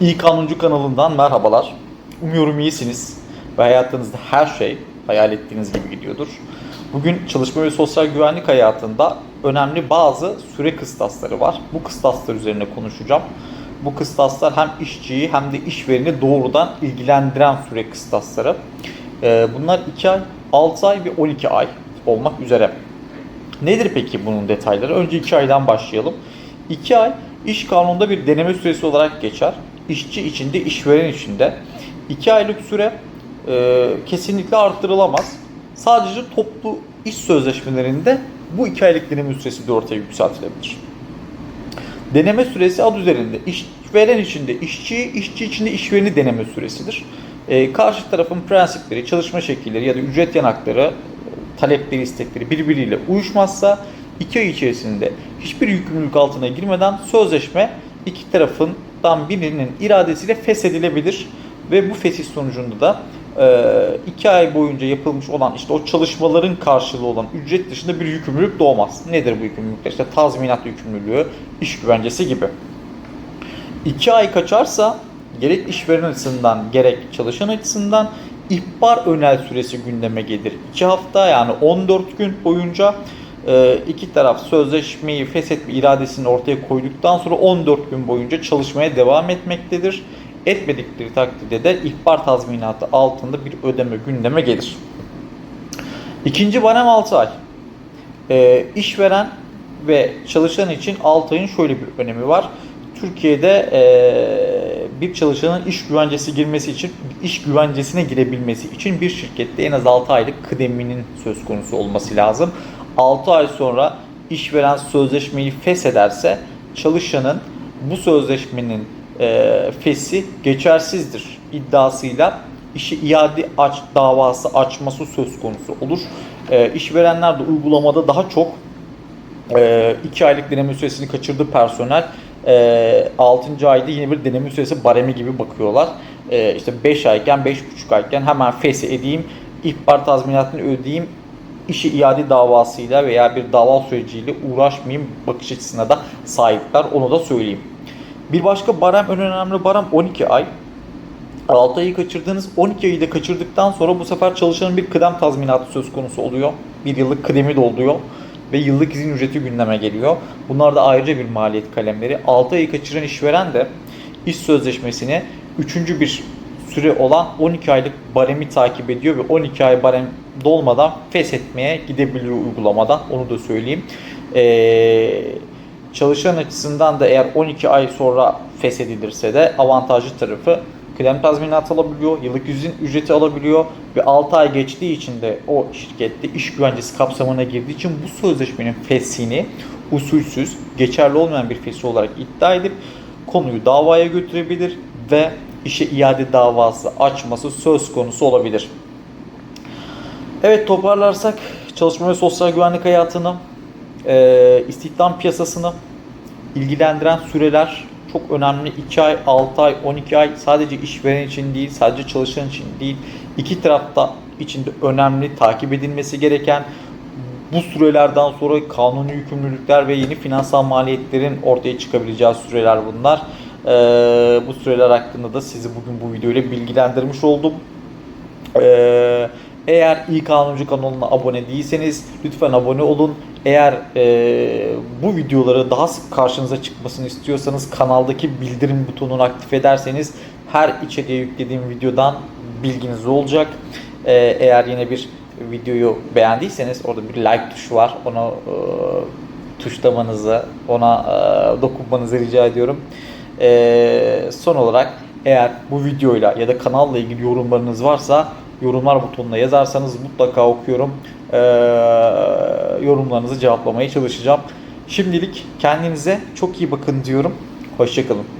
İyi Kanuncu kanalından merhabalar. Umuyorum iyisiniz ve hayatınızda her şey hayal ettiğiniz gibi gidiyordur. Bugün çalışma ve sosyal güvenlik hayatında önemli bazı süre kıstasları var. Bu kıstaslar üzerine konuşacağım. Bu kıstaslar hem işçiyi hem de işvereni doğrudan ilgilendiren süre kıstasları. Ee, Bunlar 2 ay, 6 ay ve 12 ay olmak üzere. Nedir peki bunun detayları? Önce 2 aydan başlayalım. 2 ay iş kanununda bir deneme süresi olarak geçer. İşçi içinde, işveren içinde. 2 aylık süre e, kesinlikle arttırılamaz. Sadece toplu iş sözleşmelerinde bu 2 aylık deneme süresi de ortaya yükseltilebilir. Deneme süresi ad üzerinde işveren içinde işçi, işçi içinde işvereni deneme süresidir. E, karşı tarafın prensipleri, çalışma şekilleri ya da ücret yanakları, talepleri, istekleri birbiriyle uyuşmazsa 2 ay içerisinde hiçbir yükümlülük altına girmeden sözleşme iki tarafından birinin iradesiyle feshedilebilir ve bu fetih sonucunda da 2 ay boyunca yapılmış olan işte o çalışmaların karşılığı olan ücret dışında bir yükümlülük doğmaz. Nedir bu yükümlülükler? İşte tazminat yükümlülüğü, iş güvencesi gibi. 2 ay kaçarsa gerek işveren açısından gerek çalışan açısından ihbar önel süresi gündeme gelir. 2 hafta yani 14 gün boyunca e, iki taraf sözleşmeyi feshetme iradesini ortaya koyduktan sonra 14 gün boyunca çalışmaya devam etmektedir. Etmedikleri takdirde de ihbar tazminatı altında bir ödeme gündeme gelir. İkinci barem 6 ay. E, işveren ve çalışan için 6 ayın şöyle bir önemi var. Türkiye'de e, bir çalışanın iş güvencesi girmesi için, iş güvencesine girebilmesi için bir şirkette en az 6 aylık kıdeminin söz konusu olması lazım. 6 ay sonra işveren sözleşmeyi feshederse çalışanın bu sözleşmenin e, fesi geçersizdir iddiasıyla işi iade aç davası açması söz konusu olur. E, işverenler de uygulamada daha çok 2 aylık deneme süresini kaçırdı personel. E, 6. ayda yine bir deneme süresi baremi gibi bakıyorlar. E, işte 5 ayken 5,5 ayken hemen fesi edeyim, ihbar tazminatını ödeyeyim, işi iade davasıyla veya bir dava süreciyle uğraşmayayım bakış açısına da sahipler. Onu da söyleyeyim. Bir başka barem en önemli barem 12 ay. 6 ayı kaçırdığınız 12 ayı da kaçırdıktan sonra bu sefer çalışanın bir kıdem tazminatı söz konusu oluyor. Bir yıllık kıdemi de oluyor ve yıllık izin ücreti gündeme geliyor. Bunlar da ayrıca bir maliyet kalemleri. 6 ayı kaçıran işveren de iş sözleşmesini 3. bir süre olan 12 aylık baremi takip ediyor ve 12 ay barem dolmadan feshetmeye gidebiliyor uygulamadan. Onu da söyleyeyim. Ee, çalışan açısından da eğer 12 ay sonra feshedilirse de avantajlı tarafı kıdem tazminatı alabiliyor, yıllık izin ücreti alabiliyor ve 6 ay geçtiği için de o şirkette iş güvencesi kapsamına girdiği için bu sözleşmenin feshini usulsüz, geçerli olmayan bir feshi olarak iddia edip konuyu davaya götürebilir ve işe iade davası açması söz konusu olabilir. Evet toparlarsak çalışma ve sosyal güvenlik hayatını, e, istihdam piyasasını ilgilendiren süreler çok önemli. 2 ay, 6 ay, 12 ay sadece işveren için değil, sadece çalışan için değil, iki tarafta içinde önemli, takip edilmesi gereken bu sürelerden sonra kanuni yükümlülükler ve yeni finansal maliyetlerin ortaya çıkabileceği süreler bunlar. Ee, bu süreler hakkında da sizi bugün bu videoyla bilgilendirmiş oldum. Ee, eğer iyi kanuncu kanalına abone değilseniz lütfen abone olun. Eğer e, bu videoları daha sık karşınıza çıkmasını istiyorsanız kanaldaki bildirim butonunu aktif ederseniz her içeriye yüklediğim videodan bilginiz olacak. Ee, eğer yine bir videoyu beğendiyseniz orada bir like tuşu var. Onu e, tuşlamanızı, ona e, dokunmanızı rica ediyorum. E, son olarak eğer bu videoyla ya da kanalla ilgili yorumlarınız varsa yorumlar butonuna yazarsanız mutlaka okuyorum. E, yorumlarınızı cevaplamaya çalışacağım. Şimdilik kendinize çok iyi bakın diyorum. Hoşçakalın.